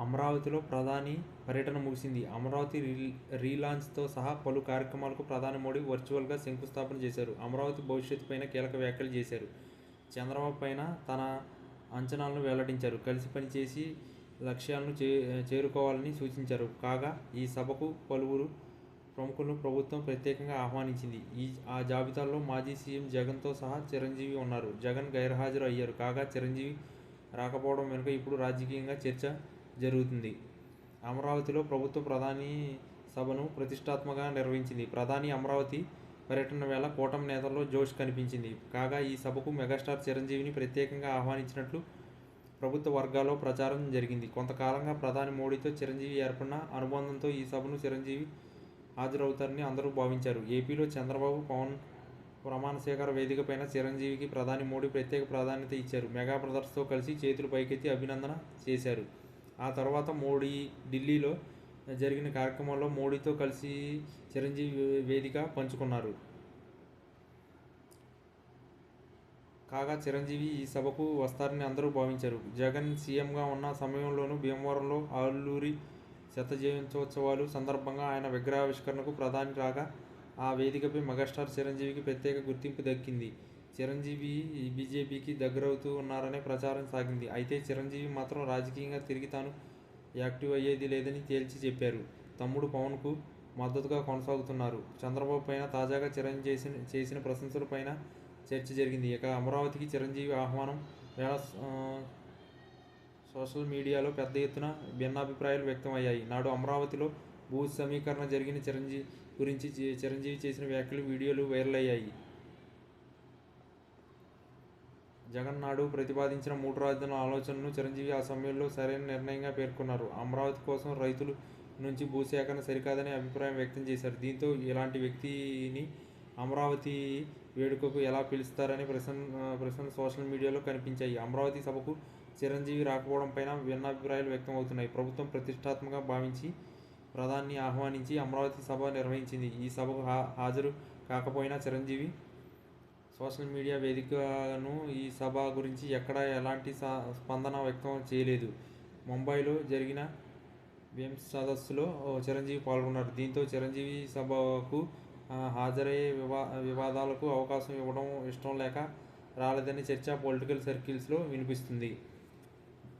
అమరావతిలో ప్రధాని పర్యటన ముగిసింది. అమరావతి రీలాంచ్తో సహా పలు కార్యక్రమాలకు ప్రధాని మోడీ వర్చువల్గా శంకుస్థాపన చేశారు. అమరావతి భవిష్యత్తుపైన కీలక వ్యాఖ్యలు చేశారు. చంద్రబాబు పైన తన అంచనాలను వెల్లడించారు. కలిసి పనిచేసి లక్ష్యాలను చే చేరుకోవాలని సూచించారు. కాగా ఈ సభకు పలువురు ప్రముఖులను ప్రభుత్వం ప్రత్యేకంగా ఆహ్వానించింది. ఈ ఆ జాబితాలో మాజీ సీఎం జగన్తో సహా చిరంజీవి ఉన్నారు. జగన్ గైర్హాజరు అయ్యారు. కాగా చిరంజీవి రాకపోవడం వెనుక ఇప్పుడు రాజకీయంగా చర్చ జరుగుతుంది. అమరావతిలో ప్రభుత్వ ప్రధాని సభను ప్రతిష్టాత్మకంగా నిర్వహించింది. ప్రధాని అమరావతి పర్యటన వేళ కూటమి నేతల్లో జోష్ కనిపించింది. కాగా ఈ సభకు మెగాస్టార్ చిరంజీవిని ప్రత్యేకంగా ఆహ్వానించినట్లు ప్రభుత్వ వర్గాల్లో ప్రచారం జరిగింది. కొంతకాలంగా ప్రధాని మోడీతో చిరంజీవి ఏర్పడిన అనుబంధంతో ఈ సభను చిరంజీవి హాజరవుతారని అందరూ భావించారు. ఏపీలో చంద్రబాబు పవన్ ప్రమాణ స్వీకార వేదికపైన చిరంజీవికి ప్రధాని మోడీ ప్రత్యేక ప్రాధాన్యత ఇచ్చారు. మెగా బ్రదర్స్తో కలిసి చేతులు పైకెత్తి అభినందన చేశారు. ఆ తర్వాత మోడీ ఢిల్లీలో జరిగిన కార్యక్రమంలో మోడీతో కలిసి చిరంజీవి వేదిక పంచుకున్నారు. కాగా చిరంజీవి ఈ సభకు వస్తారని అందరూ భావించారు. జగన్ సీఎంగా ఉన్న సమయంలోనూ భీమవరంలో ఆలూరి శత జయంత్యోత్సవాలు సందర్భంగా ఆయన విగ్రహావిష్కరణకు ప్రధాని రాగా ఆ వేదికపై మెగాస్టార్ చిరంజీవికి ప్రత్యేక గుర్తింపు దక్కింది. చిరంజీవి బీజేపీకి దగ్గరవుతూ ఉన్నారనే ప్రచారం సాగింది. అయితే చిరంజీవి మాత్రం రాజకీయంగా తిరిగి తాను యాక్టివ్ అయ్యేది లేదని తేల్చి చెప్పారు. తమ్ముడు పవన్కు మద్దతుగా కొనసాగుతున్నారు. చంద్రబాబు పైన తాజాగా చిరంజీవి చేసిన చేసిన ప్రశంసలపైన చర్చ జరిగింది. ఇక అమరావతికి చిరంజీవి ఆహ్వానం వేళ సోషల్ మీడియాలో పెద్ద ఎత్తున భిన్నాభిప్రాయాలు వ్యక్తమయ్యాయి. నాడు అమరావతిలో భూ సమీకరణ జరిగిన చిరంజీవి గురించి చిరంజీవి చేసిన వ్యాఖ్యలు వీడియోలు వైరల్ అయ్యాయి. జగన్ నాడు ప్రతిపాదించిన మూడు రాజధానుల ఆలోచనను చిరంజీవి ఆ సమయంలో సరైన నిర్ణయంగా పేర్కొన్నారు. అమరావతి కోసం రైతులు నుంచి భూసేకరణ సరికాదని అభిప్రాయం వ్యక్తం చేశారు. దీంతో ఇలాంటి వ్యక్తిని అమరావతి వేడుకకు ఎలా పిలుస్తారని ప్రశ్న ప్రశ్నలు సోషల్ మీడియాలో కనిపించాయి. అమరావతి సభకు చిరంజీవి రాకపోవడం పైన భిన్నాభిప్రాయాలు వ్యక్తమవుతున్నాయి. ప్రభుత్వం ప్రతిష్టాత్మకంగా భావించి ప్రధాన్ని ఆహ్వానించి అమరావతి సభ నిర్వహించింది. ఈ సభకు హా- హాజరు కాకపోయినా చిరంజీవి సోషల్ మీడియా వేదికను ఈ సభ గురించి ఎక్కడా ఎలాంటి స్పందన వ్యక్తం చేయలేదు. ముంబైలో జరిగిన బెమ్స్ సదస్సులో చిరంజీవి పాల్గొన్నారు. దీంతో చిరంజీవి సభకు హాజరయ్యే వివా వివాదాలకు అవకాశం ఇవ్వడం ఇష్టం లేక రాలేదని చర్చ పొలిటికల్ సర్కిల్స్లో వినిపిస్తుంది.